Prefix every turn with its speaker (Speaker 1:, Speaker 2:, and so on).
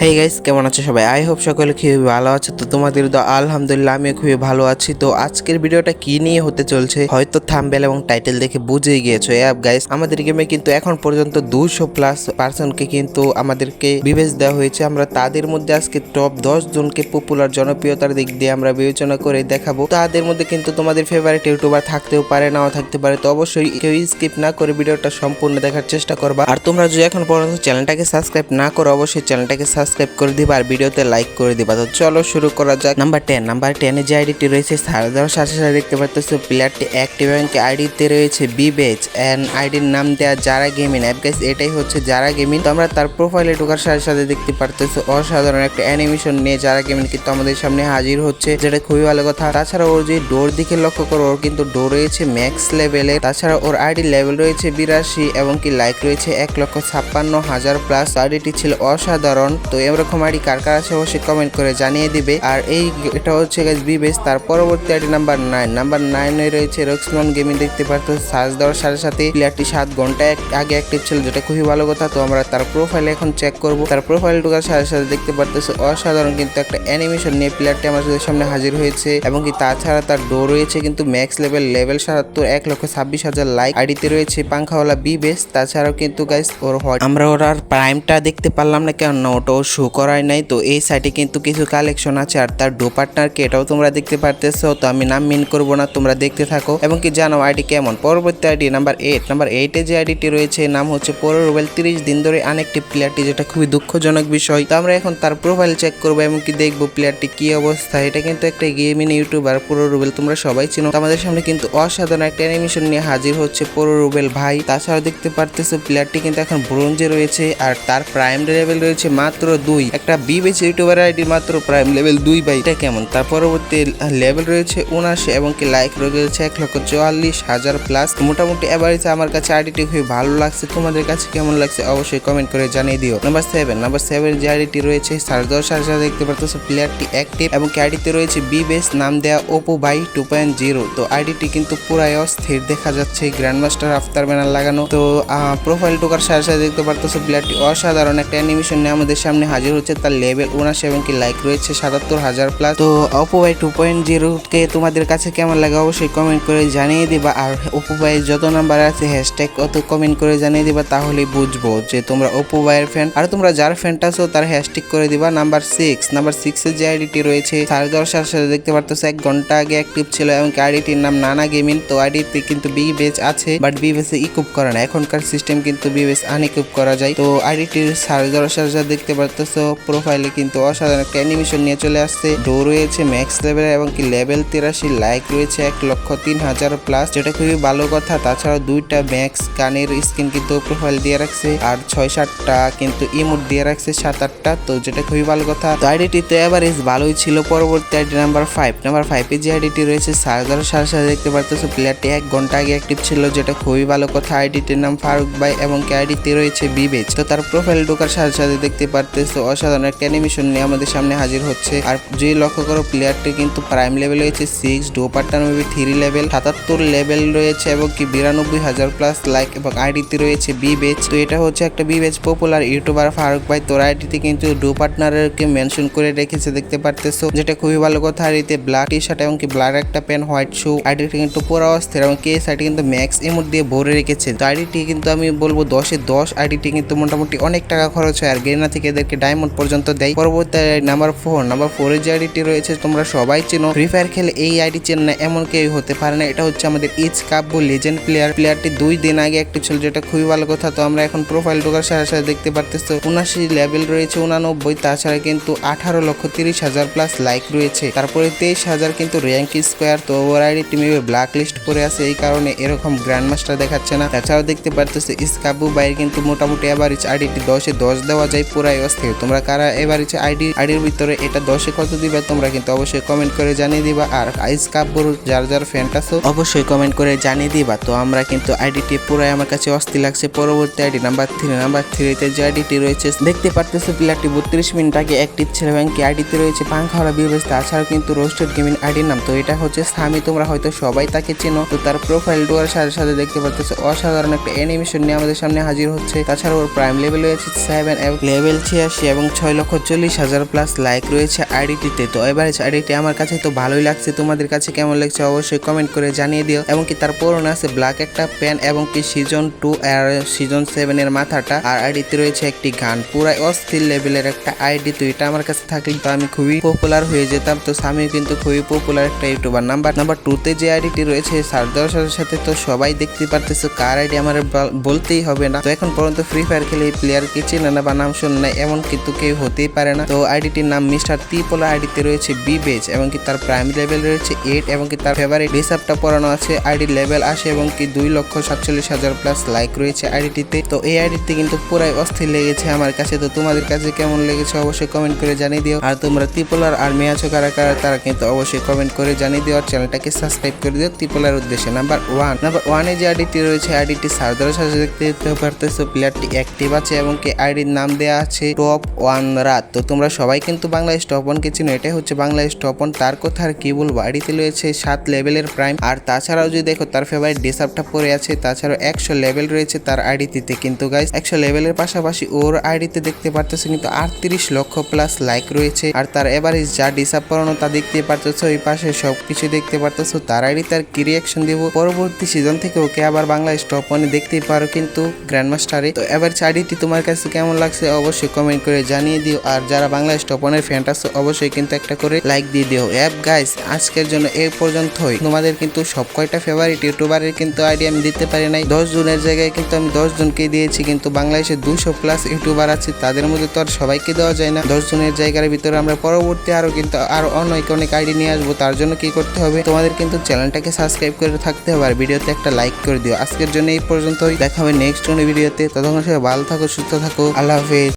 Speaker 1: Hey guys কেমন আছো সবাই? আই হোপ সকলে খুবই ভালো আছো। তো তোমাদের তো আলহামদুলিল্লাহ, আমিও খুবই ভালো আছি। তো আজকের ভিডিওটা কি নিয়ে হতে চলছে? হয়তো থাম্বেল এবং টাইটেল দেখে বুঝেই গিয়েছো। অ্যাপ গাইস আমাদের গেমে কিন্তু এখন পর্যন্ত দুশো প্লাস পার্সনকে কিন্তু আমাদেরকে বিবেচ দেওয়া হয়েছে। আমরা তাদের মধ্যে আজকে টপ দশ জনকে পপুলার জনপ্রিয়তার দিক দিয়ে আমরা বিবেচনা করে দেখাবো। তাদের মধ্যে কিন্তু তোমাদের ফেভারিট ইউটিউবার থাকতেও পারে, নাও থাকতে পারে। তো অবশ্যই কেউ স্কিপ না করে ভিডিওটা সম্পূর্ণ দেখার চেষ্টা করবা। আর তোমরা যদি এখন পর্যন্ত চ্যানেলটাকে সাবস্ক্রাইব না করো, অবশ্যই চ্যানেলটাকে করে দিবা আর ভিডিওতে লাইক করে দিবা। তো চলো শুরু করা যাক। নাম্বার টেন নাম্বার টেনে যে আইডিটি রয়েছে সাড়ে দশ সাথে সাথে দেখতে পাচ্ছ প্লেয়ারটি অ্যাক্টিভ ব্যাংক আইডিতে রয়েছে বিবেচ অ্যান্ড আইডির নাম দেওয়া যারা গেমিং অ্যাপ গাইস এটাই হচ্ছে যারা গেমিং তো আমরা তার প্রোফাইলে ঢোকার সাথে সাথে দেখতে পারতেছো অসাধারণ একটা অ্যানিমেশন নিয়ে যারা গেমিং কিন্তু আমাদের সামনে হাজির হচ্ছে, যেটা খুবই ভালো কথা। তাছাড়া ওর যে ডোর দিকে লক্ষ্য করো, ওর কিন্তু ডোর রয়েছে ম্যাক্স লেভেলে তাছাড়া ওর আইডি লেভেল রয়েছে বিরাশি, এবং কি লাইক রয়েছে এক লক্ষ ছাপ্পান্ন হাজার প্লাস আইডিটি ছিল অসাধারণ। তো এরকম আইডি কার কার আছে অবশ্যই কমেন্ট করে জানিয়ে দিবে। আর এই এটা হচ্ছে গাইজ বিবেশ, তার পরবর্তী আইডি নাম্বার নাইন নাম্বার নাইনে রয়েছে রক্সমন গেমিং দেখতে পারতো, সার্চ দেওয়ার সাথে সাথে প্লেয়ারটি সাত ঘণ্টা আগে অ্যাক্টিভ ছিল, যেটা খুবই ভালো কথা। তো আমরা তার প্রোফাইল এখন চেক করব। তার প্রোফাইল ঢোকার সাথে সাথে দেখতে পারতেছে, অসাধারণ কিন্তু একটা অ্যানিমেশন নিয়ে প্লেয়ারটি আমাদের সামনে হাজির হয়েছে। এবং কি তাছাড়া তার ডো রয়েছে কিন্তু ম্যাক্স লেভেল লেভেল সাতাত্তর, এক লক্ষ ছাব্বিশ হাজার লাইক আইডিতে রয়েছে পাংখাওয়ালা বি বেস তাছাড়াও কিন্তু গাইস ওর হয় আমরা ওর আর প্রাইমটা দেখতে পারলাম না কেন না ওটাও শো করাই নাই। তো এই সাইটে কিন্তু কিছু কালেকশন আছে আর তার ডো পার্টনারকে এটাও তোমরা দেখতে পারতেছো। তো আমি নাম মিন করব না, তোমরা দেখতে থাকো। এবং কি জানো আইডি কেমন? পরবর্তী আইডি নাম্বার এইট নাম্বার এইটে যে আইডিটি রয়েছে নাম হচ্ছে পনেরো রুবেল তিরিশ। দিন ধরে আনএক্টিভ প্লেয়ারটি যেটা খুবই দুঃখজনক বিষয়। তো আমরা এখন তার প্রোফাইল চেক করব এবং কি দেখব প্লেয়ারটি কি অবস্থা। এটা কিন্তু একটা গেমিং ইউটিউবার পুরো রুবেল, তোমরা সবাই চিনো। আমাদের সামনে কিন্তু অসাধারণ একটা অ্যানিমেশন নিয়ে হাজির হচ্ছে পুরো রুবেল ভাই। তাছাড়া দেখতে পারতেছো প্লেয়ারটি কিন্তু এখন ব্রোঞ্জে রয়েছে আর তার প্রাইম লেভেল রয়েছে মাত্র দুই। একটা বিবেচ ইউটিউবার আইডি মাত্র প্রাইম লেভেল দুই বাই এটা কেমন? তার পরবর্তী লেভেল রয়েছে উনাশি এবং কি লাইক রয়েছে এক লক্ষ চুয়াল্লিশ হাজার প্লাস মোটামুটি এভারেজ আমার কাছে আইডিটি খুবই ভালো লাগছে। তোমাদের কাছে কেমন লাগছে অবশ্যই কমেন্ট করে জানিয়ে দিও। নাম্বার সেভেন নাম্বার সেভেন যে আইডিটি রয়েছে সাড়ে দশ সাড়ে সাথে দেখতে পাচ্ছ প্লেয়ারটি অ্যাক্টিভ এবং কি আইডিতে রয়েছে বি বেস নাম দেয়া OPPO by two point zero তো আইডিটি কিন্তু পুরাই অস্থির দেখা যাচ্ছে গ্র্যান্ড মাস্টার আফতার ব্যানার লাগানো। তো প্রোফাইল টোকার সাথে সাথে দেখতে পারতেছো প্লেয়ারটি অসাধারণ একটা অ্যানিমেশন নিয়ে আমাদের সামনে হাজির হচ্ছে তার লেভেল উনাশি এবং কি লাইক রয়েছে সাতাত্তর হাজার প্লাস তো OPPO by two point zero কে তোমাদের কাছে কেমন লাগে অবশ্যই কমেন্ট করে জানিয়ে দিবা। আর ওপো বাই যত নাম্বার আছে হ্যাশট্যাগ অত কমেন্ট করে জানিয়ে দিবা তাহলে বুঝব যে তোমরা ওপো বাইয়ের ফ্যান আর তোমরা যার ফ্যানটা আছো, তার হ্যাশট্যাগ করে দিবা। নাম্বার সিক্স নাম্বার সিক্স এর যে আইডিটি রয়েছে সাড়ে দশ সাথে দেখতে পারতেছো, এক ঘণ্টা আগে অ্যাক্টিভ ছিল এবং আইডিটির নাম নানা গেমিং তো আইডিতে কিন্তু বি বেচ আছে বাট বি বেসে ইকুপ করে না। এখনকার সিস্টেম কিন্তু বি বেস আনইকুপ করা যায়। তো আইডিটির সাড়ে দশ সাথে দেখতে পারতেছো প্রোফাইলে কিন্তু অসাধারণ একটা অ্যানিমেশন নিয়ে চলে আসছে। ডো রয়েছে ম্যাক্স লেভেল এবং কি লেভেল তিরাশি লাইক রয়েছে এক লক্ষ তিন হাজার প্লাস যেটা খুবই ভালো কথা। তাছাড়া দুইটা ম্যাক্স গানের স্ক্রিন কিন্তু প্রোফাইল দিয়ে রাখছে। আর ছয় সাতটা কিন্তু ইমোট দিয়ে রাখছে সাত আটটা, তো যেটা খুবই ভালো কথা। তো আইডিটি তো এভারেজ ভালোই ছিল। পরবর্তী আইডি নাম্বার ফাইভ নাম্বার ফাইভে যে আইডিটি রয়েছে দশ সাড়ে সাথে দেখতে পারতেছো প্লেয়ারটি এক ঘণ্টা আগে অ্যাক্টিভ ছিল, যেটা খুবই ভালো কথা। আইডিটির নাম ফারুক ভাই এবং কি আইডিতে রয়েছে বিবেচ। তো তার প্রোফাইল ঢোকার সাথে সাথে দেখতে পারতেছো অসাধারণ একটা অ্যানিমেশন নিয়ে আমাদের সামনে হাজির হচ্ছে। আর যে লক্ষ্য করো প্লেয়ারটি কিন্তু প্রাইম লেভেল রয়েছে সিক্স ডো পার্টানব্বই থ্রি লেভেল সাতাত্তর লেভেল রয়েছে, এবং কি বিরানব্বই হাজার প্লাস লাইক এবং আইডিতে রয়েছে বি বেচ তো এটা হচ্ছে একটা বি বেচ পপুলার ইউটিউবার ফারুক ভাই, তোর আইডিতে কিন্তু ডো পার্টনারকে মেনশন করে রেখেছে, দেখতে পারতেছো। যেটা খুবই ভালো কথা, আর আইডিতে ব্ল্যাক টি শার্ট এবং কি ব্ল্যাক একটা প্যান্ট হোয়াইট শু আইডিটি কিন্তু পুরো অস্থির এবং কে সাইডে কিন্তু ম্যাক্স এমোট দিয়ে ভরে রেখেছে। তো আইডিটি কিন্তু আমি বলব, দশে দশ আইডিটি কিন্তু মোটামুটি অনেক টাকা খরচ হয়, আর গেনা থেকে এদেরকে ডায়মন্ড পর্যন্ত দেয়। পরবর্তী নাম্বার ফোর নাম্বার ফোরের যে আইডিটি রয়েছে, তোমরা সবাই চেনো। ফ্রি ফায়ার খেলে এই আইডি চেন না, এমন কেউ হতে পারে না। এটা হচ্ছে আমাদের ইচ কাব্য লেজেন্ড প্লেয়ার প্লেয়ারটি দুই দিন আগে একটি ছিল, যেটা খুবই ভালো কথা। তো আমরা এখন প্রোফাইল ঢোকার সাথে সাথে দেখতে পারতেছো উনাশি লেভেল রয়েছে, উনানব্বই। তাছাড়া কিন্তু আঠারো লক্ষ তিরিশ হাজার প্লাস লাইক রয়েছে। তারপরে তেইশ হাজার কিন্তু র্যাঙ্ক স্কোয়ার তো ওর আইডি টিমে ব্ল্যাক লিস্ট করে আছে, এই কারণে এরকম গ্র্যান্ড মাস্টার দেখাচ্ছে না। তাছাড়াও দেখতে পারতেছো ইসকাবু বাইরে কিন্তু মোটামুটি এভারেজ আইডিটি দশে দশ দেওয়া যায়, পুরাই অস্থির তোমরা কারা? এভারেজ আইডি, আইডির ভিতরে এটা দশে কত দিবে? তোমরা কিন্তু অবশ্যই কমেন্ট করে জানিয়ে দিবা। আর আইস কাব্বর যার যার ফ্যান আছো, অবশ্যই কমেন্ট করে জানিয়ে দিবা। তো আমরা কিন্তু আইডিটি পুরাই আমার কাছে অস্থির লাগছে। পরবর্তী আইডি নাম্বার থ্রি নাম্বার থ্রিতে যে আইডিটি রয়েছে, দেখতে পারতেছো প্লেয়ারটি বত্রিশ মিনিট আগে অ্যাক্টিভ ছিল এবং কি আইডিতে রয়েছে পাংখাওয়ালা বিবেচ তাছাড়াও কিন্তু রোস্টেড গেমিং আইডির নাম। তো এটা হচ্ছে সামি তোমরা হয়তো সবাই তাকে চেনো। তো তার প্রোফাইল ডোয়ার সাথে সাথে দেখতে পারতেছো অসাধারণ একটা অ্যানিমেশন নিয়ে আমাদের সামনে হাজির হচ্ছে। তাছাড়া ওর প্রাইম লেভেল রয়েছে সেভেন এবং লেভেল ছিয়াশি পঁচাশি এবং ছয় লক্ষ চল্লিশ হাজার প্লাস লাইক রয়েছে আইডিটিতে। তো এবারে আইডিটি আমার কাছে তো ভালোই লাগছে, তোমাদের কাছে কেমন লাগছে অবশ্যই কমেন্ট করে জানিয়ে দিও। এবং কি তার পরনে আছে ব্ল্যাক একটা প্যান এবং কি সিজন টু আর সিজন সেভেন এর মাথাটা আর আইডিতে রয়েছে একটি গান। পুরাই অস্থির লেভেলের একটা আইডি, তো এটা আমার কাছে থাকলে তো আমি খুবই পপুলার হয়ে যেতাম। তো সামিও কিন্তু খুবই পপুলার একটা ইউটিউবার নাম্বার নাম্বার টুতে যে আইডিটি রয়েছে সার দেওয়ার সাথে তো সবাই দেখতে পারতেছো, কার আইডি আমার বল- বলতেই হবে না। তো এখন পর্যন্ত ফ্রি ফায়ার খেলে এই প্লেয়ার কে চেনে না বা নাম শোনে না, এমন কিন্তু কেউ হতেই পারে না। তো আইডিটির নাম মিস্টার ত্রিপোলা, আইডিতে রয়েছে বি বেজ এবং কি তার প্রাইম লেভেল রয়েছে এইট এবং কি তার ফেভারিট হিসাবটা পড়ানো আছে। আইডি লেভেল আসে এবং কি দুই লক্ষ সাতচল্লিশ হাজার প্লাস লাইক রয়েছে আইডিটিতে। তো এই আইডিতে কিন্তু পুরাই অস্থির লেগেছে আমার কাছে। তো তোমাদের কাছে কেমন লেগেছে অবশ্যই কমেন্ট করে জানিয়ে দিও। আর তোমরা ত্রিপোলার আর্মি আছো কারা কারা, তারা কিন্তু অবশ্যই কমেন্ট করে জানিয়ে দিও। আর চ্যানেলটাকে সাবস্ক্রাইব করে দিও। ত্রিপোলার উদ্দেশ্যে নাম্বার ওয়ান নাম্বার ওয়ানে যে আইডিটি রয়েছে, আইডিটি সার্দার সাথে দেখতে পারতেছো। প্লেয়ারটি অ্যাক্টিভ আছে এবং কি আইডির নাম দেওয়া আছে। টপ ওয়ান রাত। তো তোমরা সবাই কিন্তু বাংলাদেশ টপ ওয়ানকে চিনো, এটাই হচ্ছে বাংলাদেশ টপ ওয়ান। তার কথা আর কি বলব? আইডিতে রয়েছে সাত লেভেলের প্রাইম। আর তাছাড়াও যদি দেখো, তার ফেভারিট ডিসাপটা পড়ে আছে, তাছাড়াও একশো লেভেল রয়েছে তার আইডিতে। কিন্তু গাইস একশো লেভেলের পাশাপাশি ওর আইডিতে দেখতে পারতেছে কিন্তু আটত্রিশ লক্ষ প্লাস লাইক রয়েছে। আর তার এভারেজ যা ডিসাপ পড়ানো তা দেখতে পারতেছো, ওই পাশে সবকিছু দেখতে পারতেছো। তার আইডি তার কি রিয়াকশন দিব? পরবর্তী সিজন থেকে ওকে আবার বাংলাদেশ টপ ওয়ানে পারো কিন্তু গ্র্যান্ড মাস্টারে তো এবার আইডিটি তোমার কাছে কেমন লাগছে? অবশ্যই কমেন্ট করে জানিয়ে দিও। আর যারা বাংলাদেশ টপ ওয়ানের ফ্যানটা অবশ্যই কিন্তু একটা করে লাইক দিয়ে দিও। অ্যাপ গাইস আজকের জন্য এই পর্যন্তই। তোমাদের কিন্তু সব কয়টা ফেভারিট ইউটিউবারের কিন্তু আইডি আমি দিতে পারি নাই। দশ জনের জায়গায় কিন্তু আমি দশ জনকে দিয়েছি, কিন্তু বাংলাদেশে দুশো প্লাস ইউটিউবার আছে, তাদের মধ্যে তো আর সবাইকে দেওয়া যায় না। দশ জনের জায়গার ভিতরে আমরা পরবর্তী আরও কিন্তু আরও অনেক অনেক আইডি নিয়ে আসব, তার জন্য কি করতে হবে? তোমাদের কিন্তু চ্যানেলটাকে সাবস্ক্রাইব করে থাকতে হবে, আর ভিডিওতে একটা লাইক করে দিও। আজকের জন্য এই পর্যন্তই। দেখা হবে নেক্সট কোনো ভিডিওতে ততক্ষণ সবাই ভালো থাকো, সুস্থ থাকো। আল্লাহ হাফেজ।